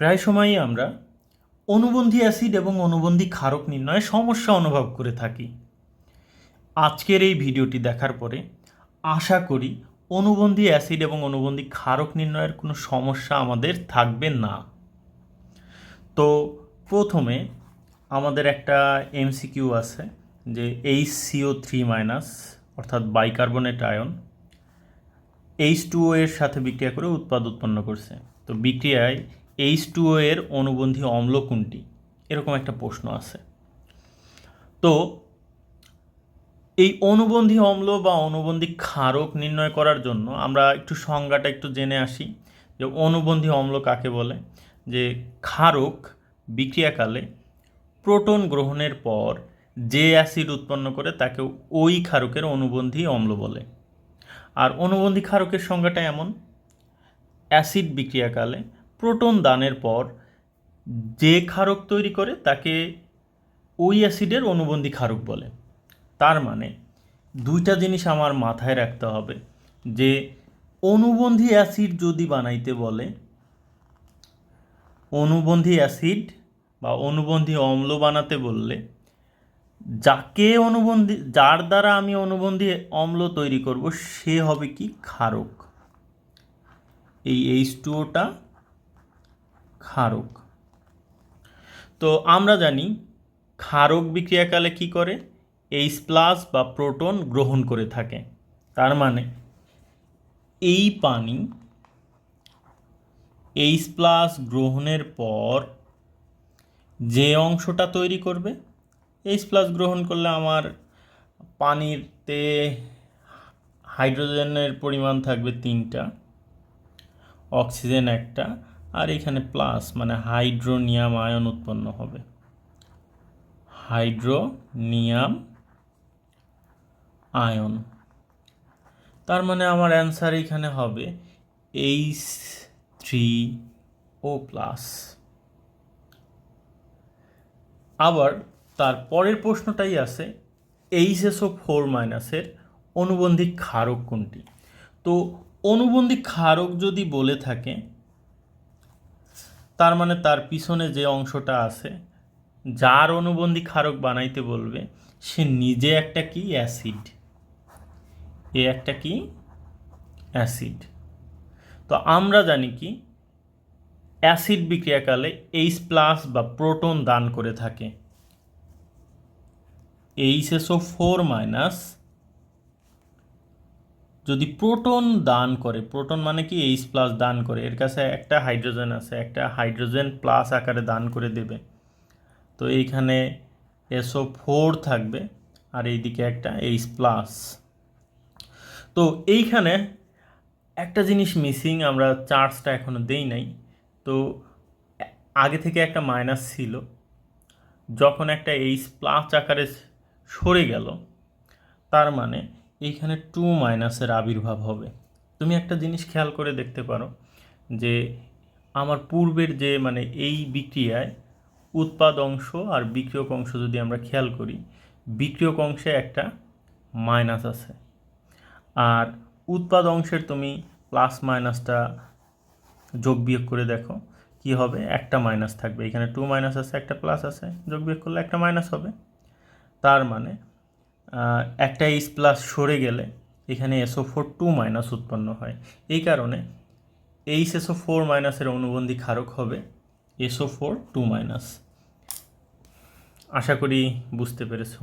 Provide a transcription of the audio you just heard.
প্রায় সময়ই আমরা অনুবন্ধী অ্যাসিড এবং অনুবন্ধী ক্ষারক নির্ণয়ে সমস্যা অনুভব করে থাকি। আজকের এই ভিডিওটি দেখার পরে আশা করি অনুবন্ধী অ্যাসিড এবং অনুবন্ধী ক্ষারক নির্ণয়ের কোনো সমস্যা আমাদের থাকবে না। তো প্রথমে আমাদের একটা এমসিকিউ আছে যে এইচ সিও থ্রি মাইনাস অর্থাৎ bicarbonate ion H two O এর সাথে বিক্রিয়া করে উৎপাদ উৎপন্ন করছে। তো বিক্রিয়ায় এইচ টুও এর অনুবন্ধী অম্ল কোনটি? এরকম একটা প্রশ্ন আছে। তো, এই অনুবন্ধী অম্ল বা অনুবন্ধী ক্ষারক নির্ণয় করার জন্য আমরা একটু সংজ্ঞাটা একটু জেনে আসি, যে অনুবন্ধী অম্ল কাকে বলে? যে ক্ষারক বিক্রিয়াকালে প্রোটন গ্রহণের পর যে অ্যাসিড উৎপন্ন করে তাকে ওই ক্ষারকের অনুবন্ধী অম্ল বলে। আর অনুবন্ধী ক্ষারকের সংজ্ঞাটা এমন, অ্যাসিড বিক্রিয়াকালে প্রোটন দানের পর যে ক্ষারক তৈরি করে তাকে ওই অ্যাসিডের অনুবন্ধী ক্ষারক বলে। তার মানে দুইটা জিনিস আমার মাথায় রাখতে হবে যে অনুবন্ধী অ্যাসিড যদি বানাইতে বলে, অনুবন্ধী অ্যাসিড বা অনুবন্ধী অম্ল বানাতে বললে, যাকে অনুবন্ধী, যার দ্বারা আমি অনুবন্ধী অম্ল তৈরি করব সে হবে কি ক্ষারক। এই এইচ টুওটা ক্ষারক। তো আমরা জানি ক্ষারক বিক্রিয়াকালে কি করে? এইচ প্লাস বা প্রোটন গ্রহণ করে থাকে। তার মানে এই পানি এইচ প্লাস গ্রহণের পর যে অংশটা তৈরি করবে এইচ প্লাস গ্রহণ করলে আমার পানিতে হাইড্রোজেনের পরিমাণ থাকবে তিনটা, অক্সিজেন একটা আর এখানে প্লাস মানে হাইড্রোনিয়াম আয়ন উৎপন্ন হবে। Hydronium ion. তার মানে আমার অ্যান্সার এখানে হবে এইচ থ্রি ও প্লাস আবার তার পরের প্রশ্নটাই আছে এইচ এইচএসও ফোর মাইনাসের অনুবন্ধী ক্ষারক কোনটি? তো অনুবন্ধী ক্ষারক যদি বলে থাকে তার মানে তার পিছনে যে অংশটা আছে, যার অনুবন্ধী ক্ষারক বানাইতে বলবে, সে নিজে একটা কি? অ্যাসিড। এ একটা কি? অ্যাসিড। তো আমরা জানি কি, অ্যাসিড বিক্রিয়াকালে এইচ প্লাস বা প্রোটন দান করে থাকে। এইচএসও ফোর মাইনাস যদি প্রোটন দান করে, প্রোটন মানে কি? এইচ প্লাস দান করে। এর কাছে একটা হাইড্রোজেন আছে, একটা হাইড্রোজেন প্লাস আকারে দান করে দেবে। তো এইখানে এসও ফোর থাকবে আর এইদিকে একটা এইচ প্লাস তো এইখানে একটা জিনিস মিসিং আমরা চার্জটা এখনও দেই নাই। তো আগে থেকে একটা মাইনাস ছিল। যখন একটা এইচ প্লাস আকারে সরে গেল, তার মানে এইখানে টু মাইনাসের আবির্ভাব হবে। তুমি একটা জিনিস খেয়াল করে দেখতে পারো যে আমার পূর্বের যে মানে এই বিক্রিয়ায় উৎপাদ অংশ আর বিক্রিয়ক অংশ যদি আমরা খেয়াল করি, বিক্রিয়ক অংশে একটা মাইনাস আছে। আর উৎপাদ অংশের তুমি প্লাস মাইনাসটা যোগ বিয়োগ করে দেখো, কি হবে? একটা মাইনাস থাকবে। এখানে টু মাইনাস আছে, একটা প্লাস আছে, যোগ বিয়োগ করলে একটা মাইনাস হবে। তার মানে একটা এইচ প্লাস সরে গেলে এখানে এসও ফোর টু মাইনাস উৎপন্ন হয়। এই কারণে এইচ এসও ফোর মাইনাসের অনুবন্ধী ক্ষারক হবে এসও ফোর টু মাইনাস আশা করি বুঝতে পেরেছ।